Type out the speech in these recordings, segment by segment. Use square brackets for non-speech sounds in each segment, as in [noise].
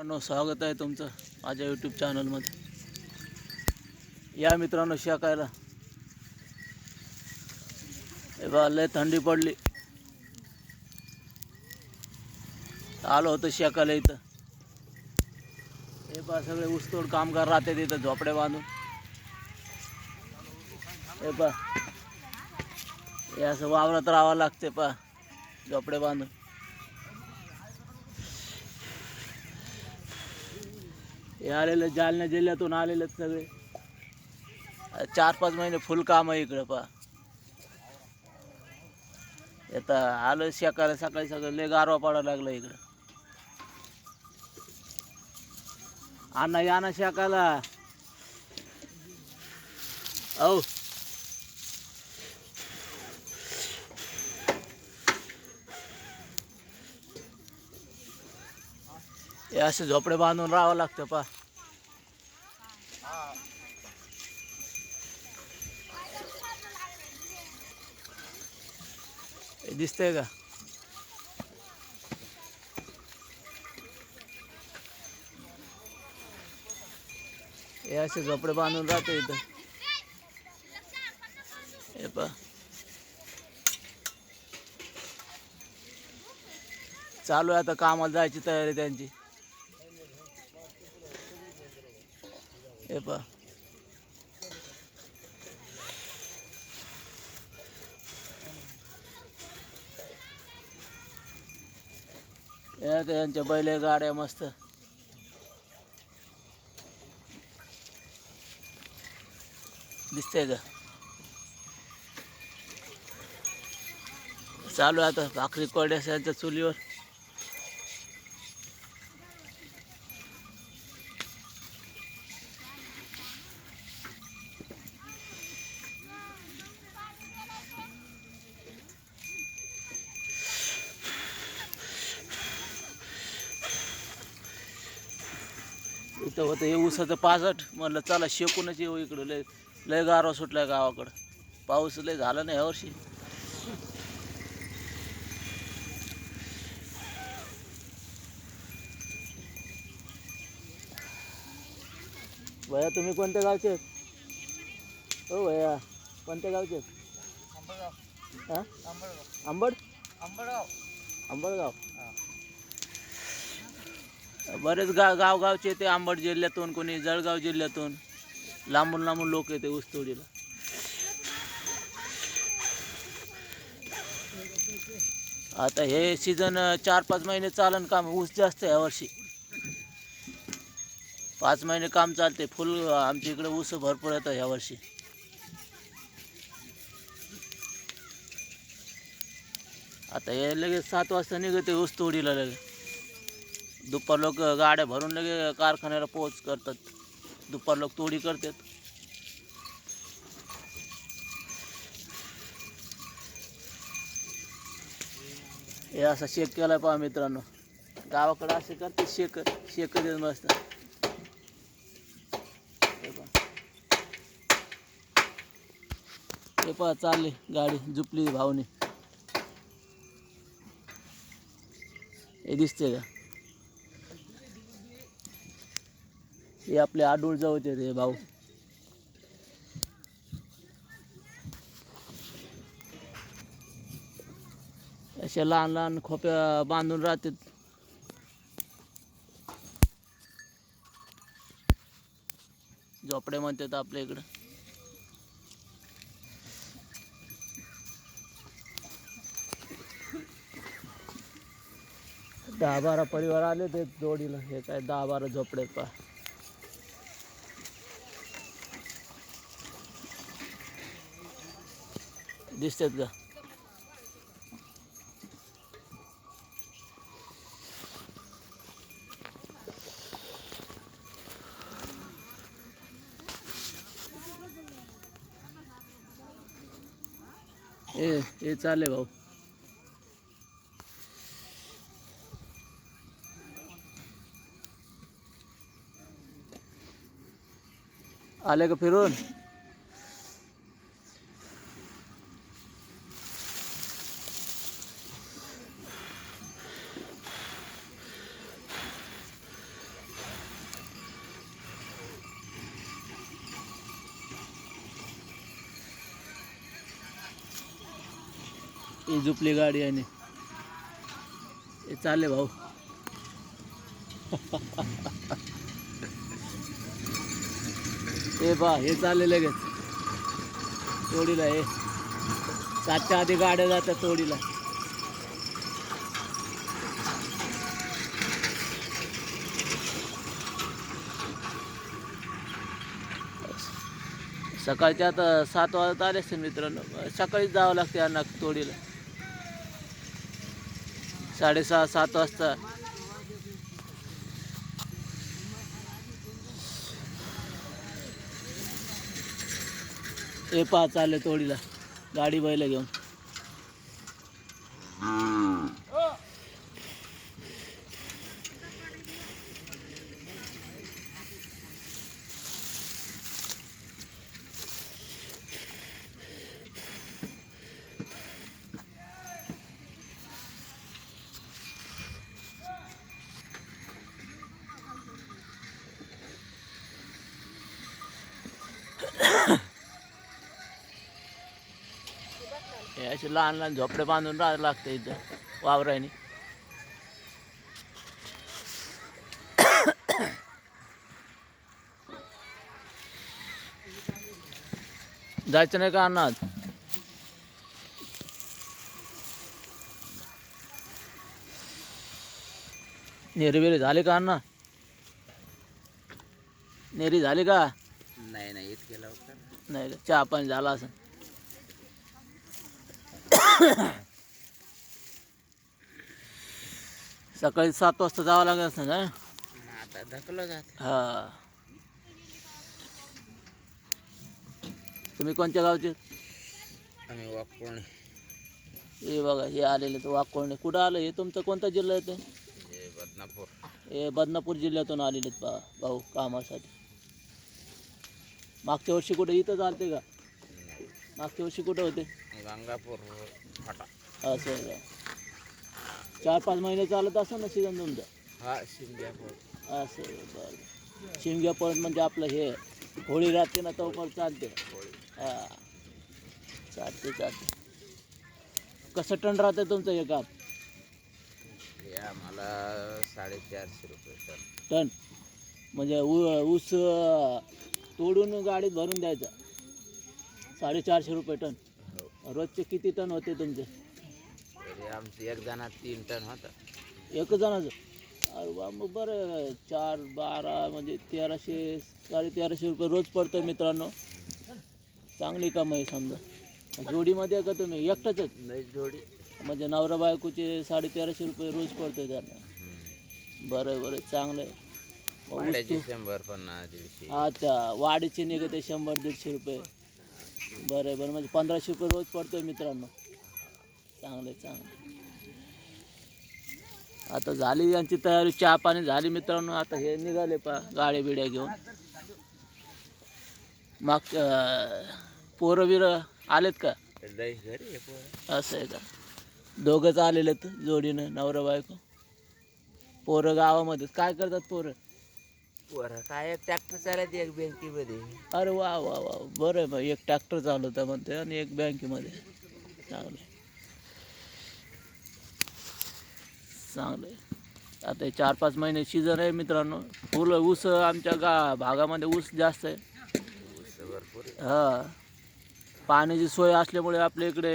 मित्रांनो स्वागत आहे तुमचं माझ्या यूट्यूब चॅनलमध्ये या मित्रांनो शेकायला. हे बा लय थंडी पडली. आलो होतं शेकायला इथं. हे पा सगळे ऊसतोड कामगार राहते इथं झोपडे बांधून. हे पा हे असं वावरात राहावं लागते पा झोपडे बांधून. हे आलेले जालना जिल्ह्यातून आलेले सगळे. चार पाच महिने फुल काम आहे इकडं पा आता आलं शेकायला सकाळी सकाळी लय गारवा पडायला लागला इकडं. अण्णा या ना शेकायला. औ. हे असे झोपडे बांधून राहावं लागतं पा दिसतंय का? हे असे झोपडे बांधून राहते इथं. हे पा चालू आहे आता कामाला जायची तयारी त्यांची. हे पा या त्यांच्या बैले गाड्या मस्त. दिसतंय का? चालू आहे आता भाकरी कोड्यास यांच्या चुलीवर. इथं होतं हे ऊसाचं पाजट. म्हणलं चला शेकूनच येऊ इकडं. लय लय गारवा सुटलाय गावाकडं. पाऊस लय झाला नाही यावर्षी भैया तुम्ही कोणत्या गावचे आहेत? हो भैया. कोणत्या गावचे आहेत? हां? आंबड? आंबडगाव. बरेच गाव गावगावचे येते आंबड जिल्ह्यातून कोणी जळगाव जिल्ह्यातून. लांबून लांबून लोक येते ऊसतोडीला. आता हे सीझन चार पाच महिने चालन काम ऊस जास्त आहे यावर्षी पाच महिने काम चालते फुल आमच्या इकडे ऊस भरपूर येतं यावर्षी आता हे लगेच सात वाजता निघते ऊस तोडीला लगेच. दुपार लोक गाड्या भरून लगे कारखान्याला पोच करतात. दुपार लोक तोडी करतात. हे असा शेक केलाय पहा मित्रांनो. गावाकडे असे करते शेक. शेक देत मस्त. हे पहा. चालले चालली गाडी झुपली भावनी हे दिसते का? हे आपले आडूळ जवळचे ते भाऊ. अशा लहान लहान खोप्या बांधून राहतात. झोपडे म्हणतात आपल्या इकडं. दहा बारा परिवार आले ते जोडीला हे काय दहा बारा झोपडे पा दिसतात का? ए हे चाले भाऊ. आले का फिरून? ही झुपली गाडी आणि हे चालले भाऊ. हे बा हे चालले लगेच. तोडीला हे. सातच्या आधी गाड्या जातात तोडीला. सकाळच्या आता सात वाजता आले असतील मित्रांनो. सकाळीच जावं लागते यांना तोडीला. साडेसहा सात वाजता. हे पहा चालले तोडीला. गाडी बैल घेऊन. हे असे लहान लहान झोपडे बांधून राहावं लागतं इथं वावराने जायचं नाही का अन्नात? नेरी बिरी झाली का अण्णा नेरी झाली का? नाही नाही इतके लवकर नाही का चहा पाणी झाला असं [coughs] सकाळी सात वाजता जावं लागत असं ना? आता धकलो जात. हा. तुम्ही कोणत्या गावचे? आम्ही वापरून हे बघा हे आलेले तर वाकोळणे. कुठं आलं? हे तुमचं कोणता जिल्हा येतं हे बदनापूर. हे बदनापूर जिल्ह्यातून आलेले आहेत बा भाऊ कामासाठी. मागच्या वर्षी कुठे इथं चालते का? मागच्या वर्षी कुठं होते? गंगापूर फाटा. असं आहे का? चार पाच महिने चालत असं ना सीझन तुमचं हा शिंद्यापूर असं आहे, बरं. शिमग्या परत म्हणजे आपलं हे होळी राहते ना तो पण चालते हा. चालते चालते कसं टन राहतं तुमचं हे काम? हे आम्हाला साडेचारशे रुपये टन टन म्हणजे ऊ ऊस अं, तोडून गाडीत भरून द्यायचा. साडेचारशे रुपये टन रोजचे किती टन होते तुमचे? तरी आमचं एक जणात तीन टन होतं. एक जणाचं? अरे वा मग बरं. चार बारा म्हणजे तेराशे साडे तेराशे रुपये रोज पडतं मित्रांनो. चांगली कमाई समजा. जोडीमध्ये आहे का तुम्ही? एकटाच नाही जोडी. म्हणजे नवरा बायकोचे साडे तेराशे रुपये रोज पडतोय त्यांना. बरं आहे, बरं आहे, चांगलं आहे. मग ऊस भाड्याचे तू- शंभर पन्नास दीडशे. अच्छा वाढीचे निघते शंभर दीडशे रुपये. बरं बरं. म्हणजे पंधराशे रुपये रोज पडतोय मित्रांनो. चांगलं चांगलं. आता झाली यांची तयारी चहा पाणी झाली मित्रांनो. आता हे निघाले पा गाड्या बिड्या घेऊन. माग पोरं बिरं आलेत का. असं आहे का? दोघंच आलेले आहेत जोडीनं नवरा बायको. पोरं गावामध्ये काय करतात पोरं? बरं काय ट्रॅक्टर चालत एक बँकेमध्ये. अरे वा वा वा. बरं आहे मग. एक ट्रॅक्टर चालवता म्हणते आणि एक बँकेमध्ये. चांगलं आहे. चांगलं आहे आता हे चार पाच महिने सीझन आहे मित्रांनो. फुलं ऊस आमच्या गा भागामध्ये ऊस जास्त आहे. भरपूर हा. पाण्याची सोय असल्यामुळे आपल्या इकडे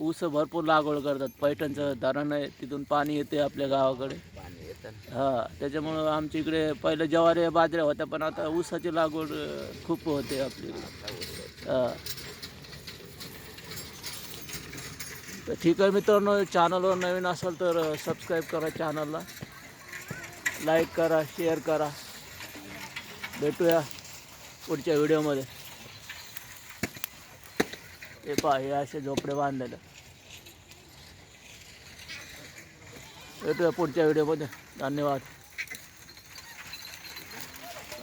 ऊस भरपूर लागवड करतात. पैठणचं धरण आहे तिथून पाणी येते आपल्या गावाकडे. पाणी हा त्याच्यामुळं आमच्या इकडे पहिलं ज्वारी बाजऱ्या होत्या पण आता ऊसाची लागवड अं, खूप होते आपली हा. तर ठीक आहे मित्रांनो चॅनलवर नवीन असाल तर सबस्क्राईब करा चॅनलला लाईक करा शेअर करा. भेटूया पुढच्या व्हिडिओमध्ये हे पहा हे असे झोपडे बांधलेले. भेटूया पुढच्या व्हिडिओमध्ये धन्यवाद.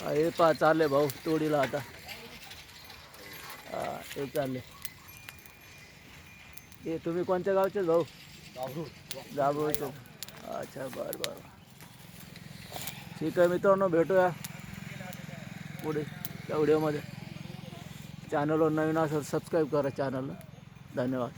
हे पा चालले भाऊ तोडीला आता. हा हे चालले हे तुम्ही कोणत्या गावचे भाऊ? जागरूकचे अच्छा बरं बरं. ठीक आहे मित्रांनो भेटूया पुढे त्या व्हिडिओमध्ये. चॅनलवर नवीन असेल सबस्क्राईब करा चॅनलला धन्यवाद.